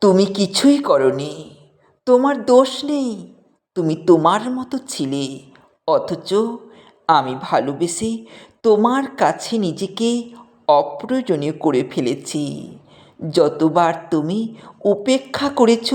তুমি কিছুই করনি। তোমার দোষ নেই। তুমি তোমার মতো ছিলে। অথচ আমি ভালোবেসে তোমার কাছে নিজেকে অপ্রয়োজনীয় করে ফেলেছি। যতবার তুমি উপেক্ষা করেছ,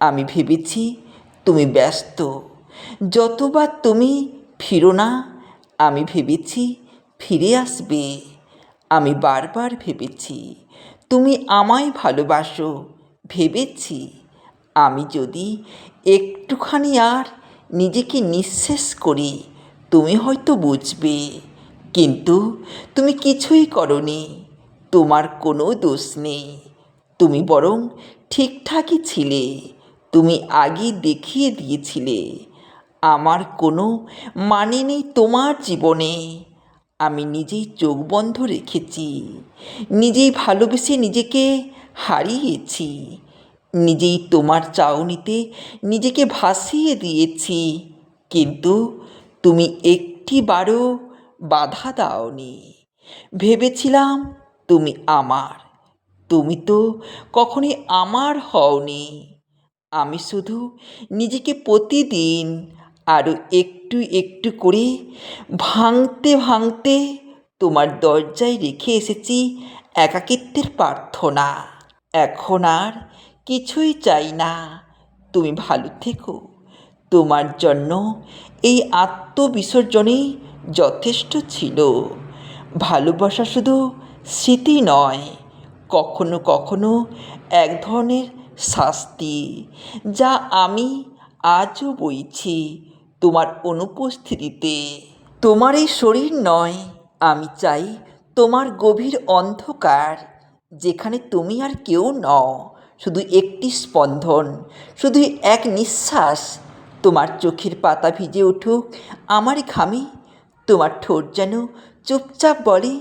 আমি ভেবেছি তুমি ব্যস্ত। যতবার তুমি ফিরো না, আমি ভেবেছি ফিরে আসবে। আমি বারবার ভেবেছি, তুমি আমায় ভালোবাসো। ভেবেছি আমি যদি একটুখানি আর নিজেকে নিঃশেষ করি, তুমি হয়তো বুঝবে। কিন্তু তুমি কিছুই করনি, তোমার কোনো দোষ নেই। তুমি বরং ঠিকঠাকই ছিলে, তুমি আগে দেখিয়ে দিয়েছিলে। আমার কোনো মানে নেই তোমার জীবনে। আমি নিজেই চোখ বন্ধ রেখেছি, নিজেই ভালোবেসে নিজেকে হারিয়েছি। নিজেই তোমার চাউনিতে নিজেকে ভাসিয়ে দিয়েছি। কিন্তু তুমি একটিবারও বাধা দাওনি। ভেবেছিলাম তুমি আমার। তুমি তো কখনোই আমার হওনি। আমি শুধু নিজেকে প্রতিদিন আরও একটু একটু করে ভাঙতে ভাঙতে তোমার দরজায় রেখে এসেছি একাকিত্বের প্রার্থনা। এখন আর কিছুই চাই না। তুমি ভালো থেকো। তোমার জন্য এই আত্মবিসর্জনেই যথেষ্ট ছিল। ভালোবাসা শুধু স্মৃতি নয়, কখনো কখনো এক ধরনের শাস্তি, যা আমি আজও বইছি তোমার অনুপস্থিতিতে। তোমার এই শরীর নয়, আমি চাই তোমার গভীর অন্ধকার যেখানে তুমি আর কেউ নও, শুধু একটি স্পন্দন, শুধু এক নিঃশ্বাস। তোমার চোখের পাতা ভিজে উঠুক, আমার ঘামে, তোমার ঠোঁট যেন চুপচাপ বলে,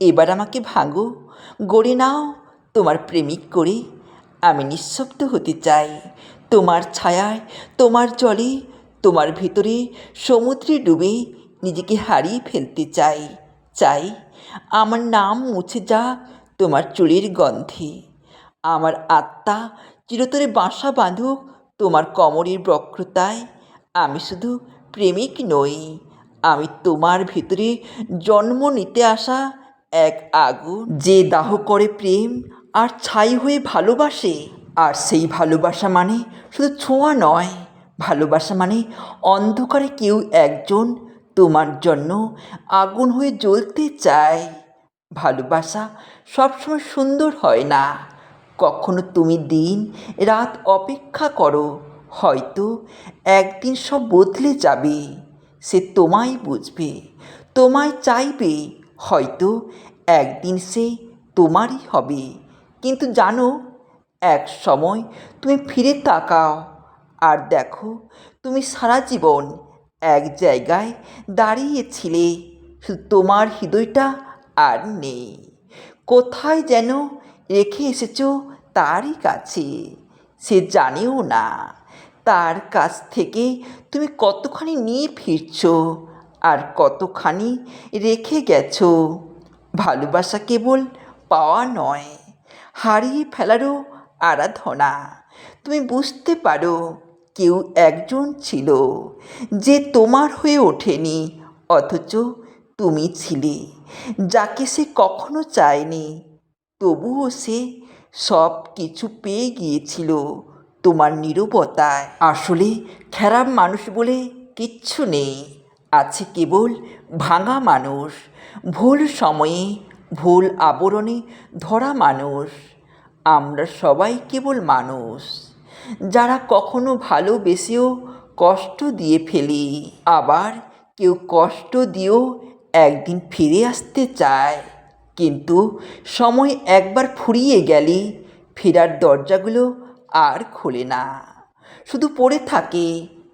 এবার আমাকে ভাঙো, গড়ে নাও, তোমার প্রেমিক করে, আমি নিঃশব্দ হতে চাই। তোমার ছায়ায়, তোমার জলে, তোমার ভিতরে সমুদ্রে ডুবে নিজেকে হারিয়ে ফেলতে চাই। চাই, আমার নাম মুছে যাক তোমার চুলের গন্ধে। আমার আত্মা চিরতরে বাসা বাঁধুক তোমার কোমরের বক্রতায়। আমি শুধু প্রেমিক নই, আমি তোমার ভিতরে জন্ম নিতে আসা এক আগুন। যে দাহ করে প্রেম আর ছাই হয়ে ভালোবাসে, আর সেই ভালোবাসা মানে শুধু ছোঁয়া নয়, ভালোবাসা মানে অন্ধকারে কেউ একজন তোমার জন্য আগুন হয়ে জ্বলতে চায়। ভালোবাসা সবসময় সুন্দর হয় না। কখনো তুমি দিন, রাত অপেক্ষা করো, হয়তো একদিন সব বদলে যাবে। সে তোমায় বুঝবে, তোমায় চাইবে, হয়তো একদিন সে তোমারই হবে। কিন্তু জানো, এক সময় তুমি ফিরে তাকাও আর দেখো, তুমি সারা জীবন এক জায়গায় দাঁড়িয়েছিলে, শুধু তোমার হৃদয়টা আর নেই। কোথায় যেন রেখে এসেছ তারই কাছে, সে জানেও না। তার কাছ থেকে তুমি কতখানি নিয়ে ফিরছো আর কতখানি রেখে গেছো, ভালোবাসা কেবল পাওয়া নয়, হারিয়ে ফেলারও আরাধনা। তুমি বুঝতে পারো, কেউ একজন ছিল যে তোমার হয়ে ওঠেনি, অথচ তুমি ছিলে, যাকে সে কখনো চায়নি। তবুও সে সব কিছু পেয়ে গিয়েছিল তোমার নীরবতায়। আসলে খারাপ মানুষ বলে কিচ্ছু নেই, আছে কেবল ভাঙা মানুষ, ভুল সময়ে ভুল আবরণে ধরা মানুষ। আমরা সবাই কেবল মানুষ, যারা কখনো ভালোবেসেও কষ্ট দিয়ে ফেলি। আবার কেউ কষ্ট দিয়েও একদিন ফিরে আসতে চায়, কিন্তু সময় একবার ফুরিয়ে গেলে ফেরার দরজাগুলো আর খোলে না। শুধু পড়ে থাকে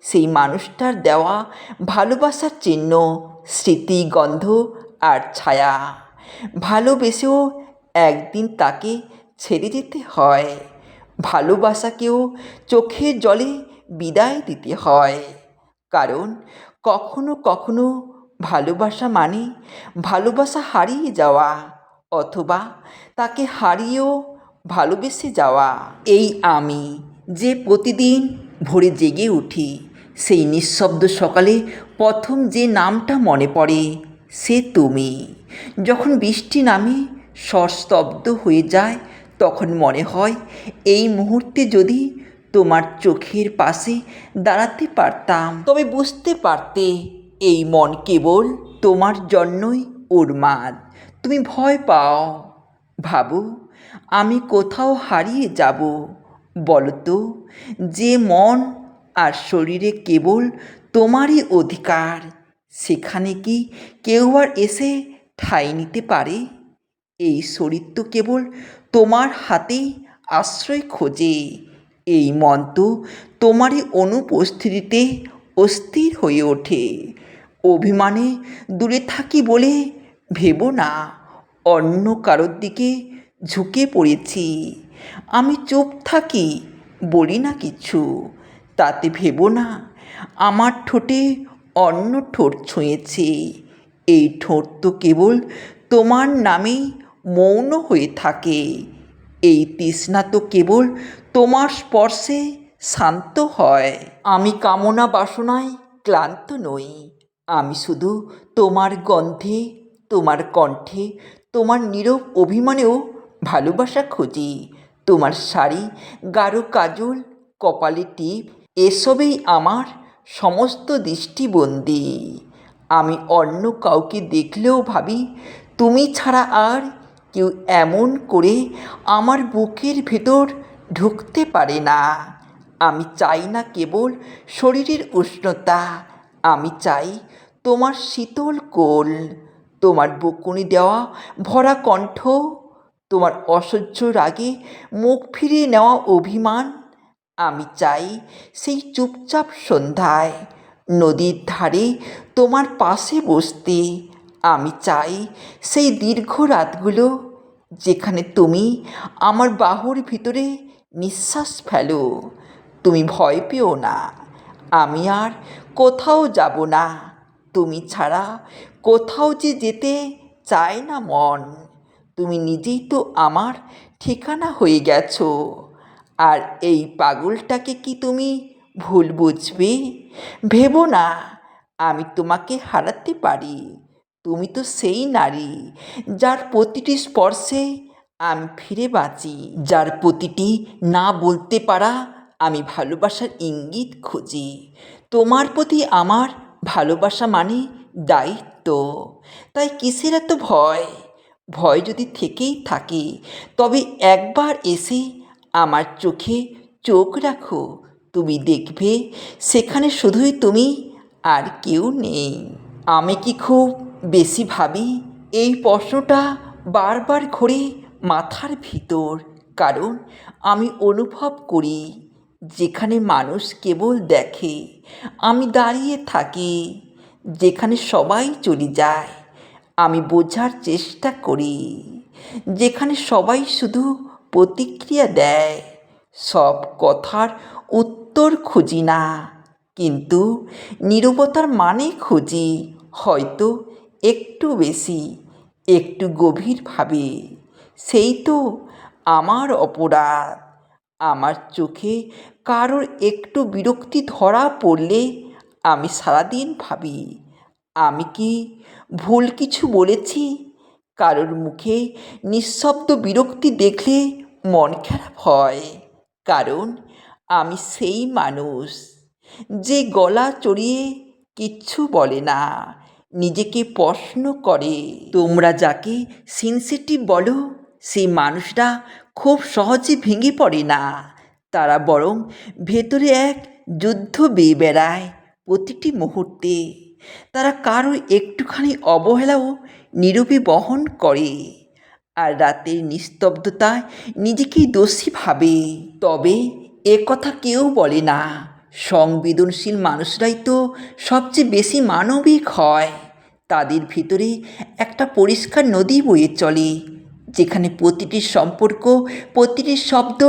সেই মানুষটার দেওয়া ভালোবাসার চিহ্ন, স্মৃতি, গন্ধ আর ছায়া। ভালোবেসেও একদিন তাকে ছেড়ে যেতে হয়। ভালোবাসাকেও চোখের জলে বিদায় দিতে হয়। কারণ কখনো কখনো ভালোবাসা মানে ভালোবাসা হারিয়ে যাওয়া, অথবা তাকে হারিয়েও ভালোবেসে যাওয়া। এই আমি যে প্রতিদিন ভোরে জেগে উঠি, সেই নিঃশব্দ সকালে প্রথম যে নামটা মনে পড়ে, সে তুমি। যখন বৃষ্টি নামে সস্তব্ধ হয়ে যায়, তখন মনে হয় এই মুহূর্তে যদি তোমার চোখের পাশে দাঁড়াতে পারতাম। তবে বুঝতে পারতে এই মন কেবল তোমার জন্যই উন্মাদ। তুমি ভয় পাও। ভাবো, আমি কোথাও হারিয়ে যাব। বলতো, যে মন আর শরীরে কেবল তোমারই অধিকার, সেখানে কি কেউ আর এসে ঠাঁই নিতে পারে? এই শরীর তো কেবল তোমার হাতেই আশ্রয় খোঁজে। এই মন তো তোমারই অনুপস্থিতিতে অস্থির হয়ে ওঠে। অভিমানে দূরে থাকি বলে ভেবো না। অন্য কারোর দিকে ঝুঁকে পড়েছি। আমি চুপ থাকি বলি না কিছু। তাতে ভেবো না, আমার ঠোঁটে অন্য ঠোঁট ছুঁয়েছে। এই ঠোঁট তো কেবল তোমার নামেই মৌন হয়ে থাকে। এই তৃষ্ণা তো কেবল তোমার স্পর্শে শান্ত হয়। আমি কামনা বাসনায় ক্লান্ত নই। আমি শুধু তোমার গন্ধে, তোমার কণ্ঠে, তোমার নীরব অভিমানেও ভালোবাসা খুঁজি। তোমার শাড়ি, গাঢ় কাজল, কপালে টিপ, এসবেই আমার সমস্ত দৃষ্টিবন্দি। আমি অন্য কাউকে দেখলেও ভাবি, তুমি ছাড়া আর কেউ এমন করে আমার বুকের ভেতর ঢুকতে পারে না। আমি চাই না কেবল শরীরের উষ্ণতা, আমি চাই তোমার শীতল কোল, তোমার বকুনি দেওয়া ভরা কণ্ঠ, তোমার অসহ্য রাগে মুখ ফিরিয়ে নেওয়া অভিমান, আমি চাই সেই চুপচাপ সন্ধ্যায় নদীর ধারে তোমার পাশে বসতে। আমি চাই সেই দীর্ঘ রাতগুলো যেখানে তুমি আমার বাহুর ভিতরে নিঃশ্বাস ফেলো। তুমি ভয় পেও না, আমি আর কোথাও যাব না। তুমি ছাড়া কোথাও যে যেতে চায় না মন। তুমি নিজেই তো আমার ঠিকানা হয়ে গেছো। আর এই পাগলটাকে কি তুমি ভুল বুঝবে? ভেবো না, আমি তোমাকে হারাতে পারি। তুমি তো সেই নারী যার প্রতিটি স্পর্শে আমি ফিরে বাঁচি। যার প্রতিটি না বলতে পারা আমি ভালোবাসার ইঙ্গিত খুঁজি। তোমার প্রতি আমার ভালোবাসা মানে দায়িত্ব। তাই কিসের এত ভয়? ভয় যদি থেকেই থাকে, তবে একবার এসে আমার চোখে চোখ রাখো। তুমি দেখবে সেখানে শুধুই তুমি আর কেউ নেই। আমি কি খুব বেশি ভাবি, এই প্রশ্নটা বারবার ঘোরে মাথার ভিতর, কারণ আমি অনুভব করি। যেখানে মানুষ কেবল দেখে, আমি দাঁড়িয়ে থাকি, যেখানে সবাই চলে যায়, আমি বোঝার চেষ্টা করি, যেখানে সবাই শুধু প্রতিক্রিয়া দেয়, সব কথার উত্তর খুঁজি না, কিন্তু নীরবতার মানে খুঁজি হয়তো একটু বেশি, একটু গভীরভাবে, সেই তো আমার অপরাধ। আমার চোখে কারোর একটু বিরক্তি ধরা পড়লে আমি সারাদিন ভাবি, আমি কি ভুল কিছু বলেছি? কারোর মুখে নিঃশব্দ বিরক্তি দেখলে মন খারাপ হয়, কারণ আমি সেই মানুষ যে গলা চড়িয়ে কিচ্ছু বলে না, নিজেকে প্রশ্ন করে। তোমরা যাকে সেন্সিটিভ বলো, সেই মানুষরা খুব সহজে ভেঙে পড়ে না। তারা বরং ভেতরে এক যুদ্ধ বেয়ে বেড়ায় প্রতিটি মুহূর্তে। তারা কারও একটুখানি অবহেলাও নীরবে বহন করে। আর রাতের নিস্তব্ধতায় নিজেকেই দোষী ভাবে। তবে এ কথা কেউ বলে না। সংবেদনশীল মানুষরাই তো সবচেয়ে বেশি মানবিক হয়। তাদের ভিতরে একটা পরিষ্কার নদী বয়ে চলে। যেখানে প্রতিটি সম্পর্ক, প্রতিটি শব্দ,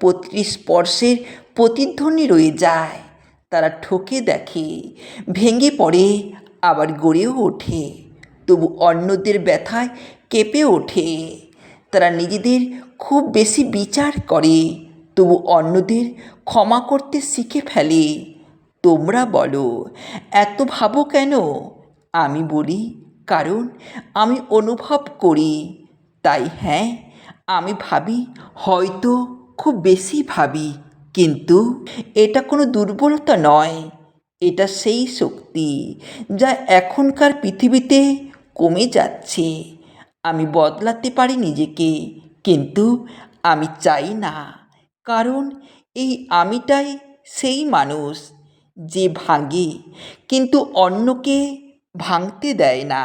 প্রতিটি স্পর্শের প্রতিধ্বনি রয়ে যায়। তারা ঠকে দেখে, ভেঙে পড়ে, আবার গড়েও ওঠে। তবু অন্যদের ব্যথায় কেঁপে ওঠে। তারা নিজেদের খুব বেশি বিচার করে, তবু অন্যদের ক্ষমা করতে শিখে ফেলে। তোমরা বলো, এত ভাবো কেন? আমি বলি, কারণ আমি অনুভব করি। তাই হ্যাঁ? আমি ভাবি, হয়তো খুব বেশি ভাবি, কিন্তু এটা কোনো দুর্বলতা নয়। এটা সেই শক্তি যা এখনকার পৃথিবীতে কমে যাচ্ছে। আমি বদলাতে পারি নিজেকে, কিন্তু আমি চাই না। কারণ এই আমিটাই সেই মানুষ যে ভাঙে, কিন্তু অন্যকে ভাঙতে দেয় না।